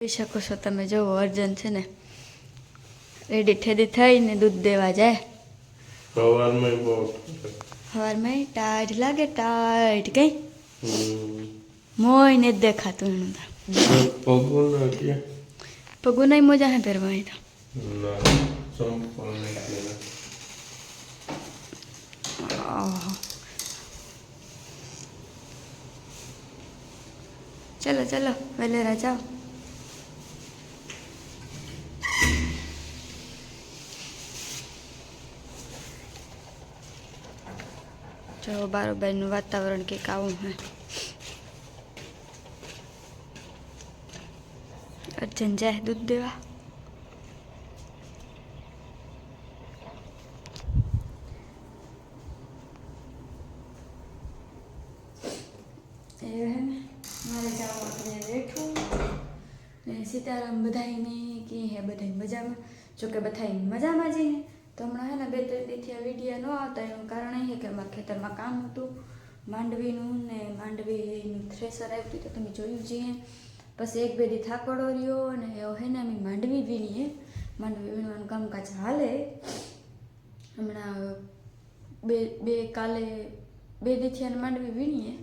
જોઈ શકો છો તમે. જુઓ અર્જન છે ને રેડી ઠેડી થઈને દૂધ દેવા જાય. સવારમાં ટાઈટ લાગે ટાઈટ કઈ. મોય ને જ દેખાતું એનું તો. પગું નહીં મોજા હે પહેરવા અહીં તો. ચલો ચલો વેલેરા જાઓ. જો બારોબારનું વાતાવરણ કંઈક આવું હે અર્જન જાય દૂધ દેવા. સીતારામ બધાયને કે હે બધાય મજામાં? જોકે બધાય મજામાં જ હે તો હમણાં હે ને બે ત્રણ દીથી આ વિડીયા ન આવતા, એનું કારણ એ કે અમારા ખેતરમાં કામ હતું, માંડવીનું ને માંડવીનું થ્રેસર આવ્યું હતું, તો તમે જોયું જ પછી એક બે દી થાકડો રહ્યો અને એવો હે ને અમે માંડવી વીણીએ. માંડવી વીણવાનું કામકાજ હાલે. હમણાં બે બે કાલે, બે દીથી અને માંડવી વીણીએ.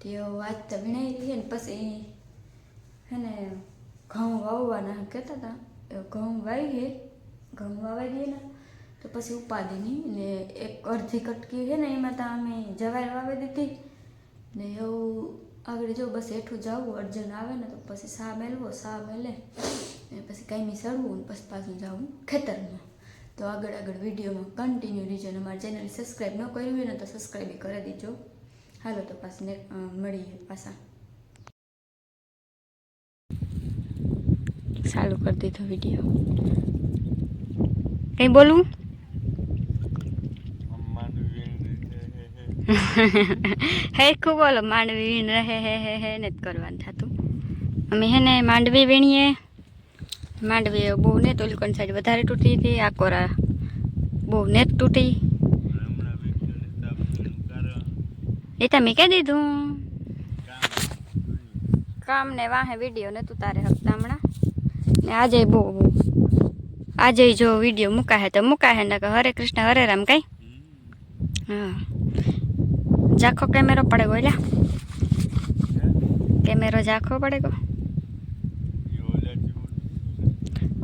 તે આજ તો વીણાઈ રહી ને, પછી હે ને ઘઉં વાવવાના, કહેતા હતા ઘઉં વાવી છે ઘઉં વાવાઈ દઈએ ને તો પછી ઉપાધિની ને એક અડધી કટકી છે ને એમાં તો અમે જવાર વાવી દીધી. ને એવું આગળ જો બસ હેઠું જવું, અર્જન આવે ને તો પછી સા મેળવો સા મેલે. ને પછી કાંઈ સડવું ને પછી પાછું જવું ખેતરમાં. તો આગળ આગળ વિડીયોમાં કન્ટિન્યુ રહેજો અને અમારી ચેનલ સબસ્ક્રાઈબ ન કરી હોય ને તો સબસ્ક્રાઈબ કરી દેજો. હાલો તો પાછી મળીએ પાછા. ચાલુ કરી દીધો વીડિયો. કંઈ બોલું હે ખૂબ બોલો, માંડવી વીણ રહે, હે હે હે ને જ કરવાનું થતું. અમે હે ને માંડવી વીણીએ. માંડવી બહુ ને તો ઓલી સાઈડ વધારે તૂટી હતી, આ કોરા બહુ ને જ તૂટી. એ તમે કહી દીધું. કામ ને વાહે વીડિયો ને તું તારે હકતા હમણાં? ને આજે બહુ આજે જો વીડિયો મુકાહે તો મુકાહે ને હરે કૃષ્ણ, હરે રામ કઈ? હા. ઝાખો કેમેરો પડે ગો એલા કેમેરો ઝાખો પડે ગો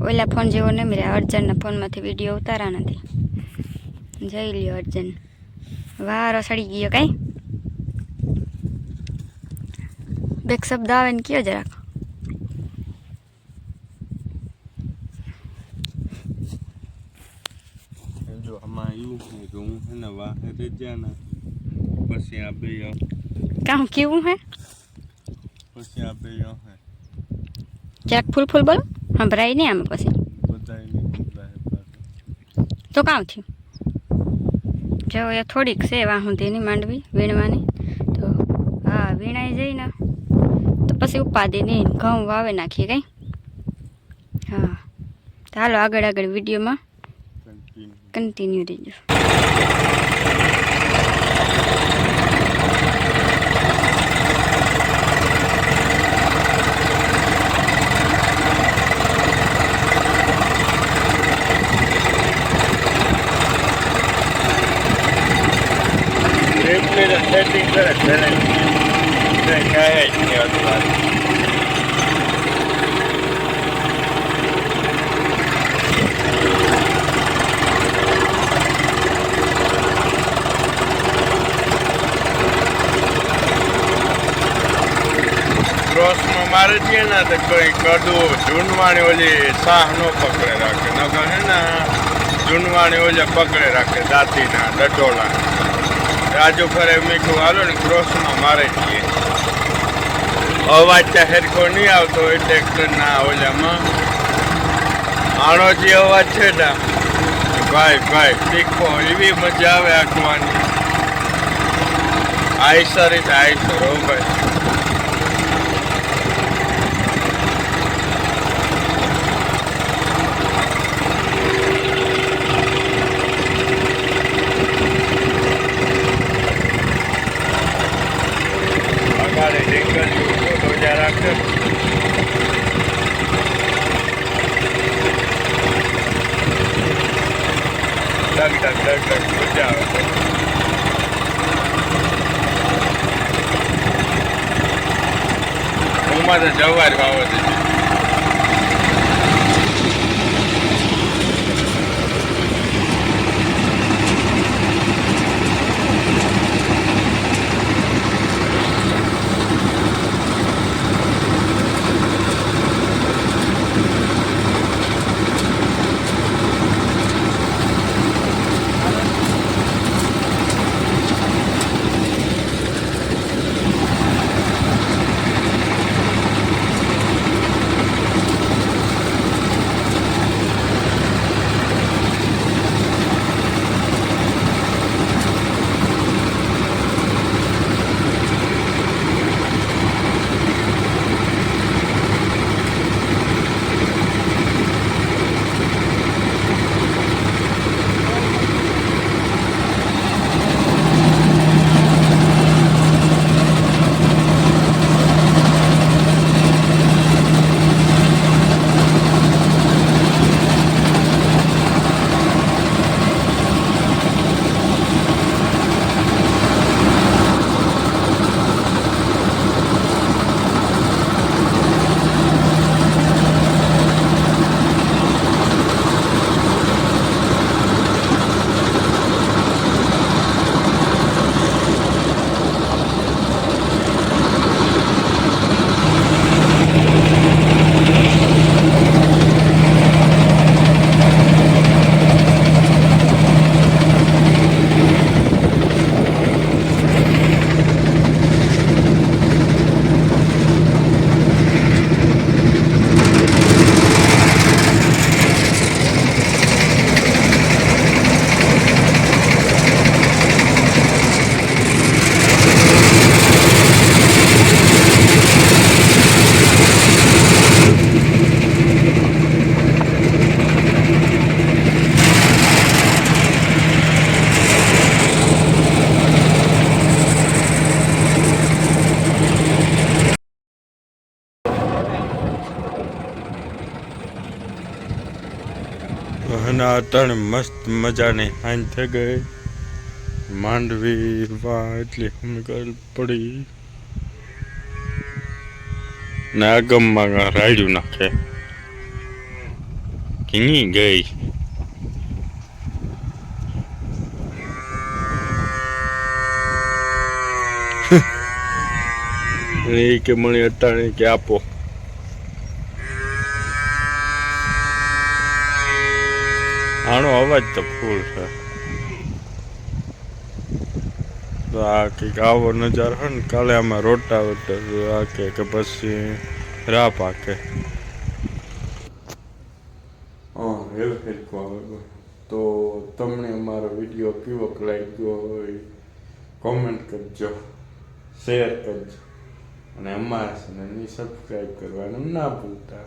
ઓલા ફોન જેવો નહીં મળ્યા અર્જનના ફોનમાંથી વીડિયો ઉતારા નથી જઈ લ્યો અર્જન વારો સડી ગયો કઈ બેક શબ્દ આવે ને કયો જરાક? જો આમાં એવું છે કે હું છે ને વાહે રજ્યા ને પછી આ બે કામ કેવું હે પછી આ બે હે જરાક ફૂલ ફૂલ બોલો સંભળાય નહીં આમાં પછી બધાયની સંભળાય પાછું તો કામ થયું જો એ થોડીક છે વાહ સુધીની માંડવી વીણવાની તો હા વીણાઈ જઈ ને તો પછી ઉપાધિ નહીં ઘઉં વાવે નાખીએ કઈ હા તો હાલો આગળ આગળ વિડીયોમાં કન્ટિન્યુ કન્ટિન્યુ રહીજો એટલે જ સેટિંગ કરે ત્યારે કઈ કાંઈ જ નહીં હતું ક્રોસમાં મારે છે ને તો કોઈ કડું જૂનવાણી ઓલી સાહ નો પકડે રાખે. ન કહે ને, જૂનવાણી ઓલે પકડે રાખે દાંતીના ડટોલા રાજુ ફરે મીઠું હાલો ને, ક્રોસમાં મારે છીએ. અવાજ ત્યાં હેરકો નહીં આવતો હોય ટ્રેક્ટરના ઓલામાં. આણો જે અવાજ છે ને, ભાઈ ભાઈ, તીખો, એવી મજા આવે આંકવાની આઈસર ઇઝ આઈસર, હો ભાઈ અગાડે જંગલ જેવું ફોટો જ્યાં રાખે ને, એટલે મજા આવે હું તો જવાર વાવો દીધી અને અટાણે મસ્ત મજાની હાંજ થઈ ગઈ. માંડવી વા એટલી હમગલ પડી. ને આગમમાં રાડ્યું નાખે. ઘીની ગઈ. કે મણી અટાણે કે આપો. આનો અવાજ તો ફૂલ છે. તો આ કંઈક આવો નજારો હોય ને, કાલે આમાં રોટા રાખે કે પછી રા પાકે. હા એવું હેરકું આવે તો તમને અમારો વીડિયો કેવો લાગ્યો હોય કોમેન્ટ કરજો શેર કરજો. અને અમારા ચેનલને સબસ્ક્રાઈબ કરવાનું ના ભૂલતા.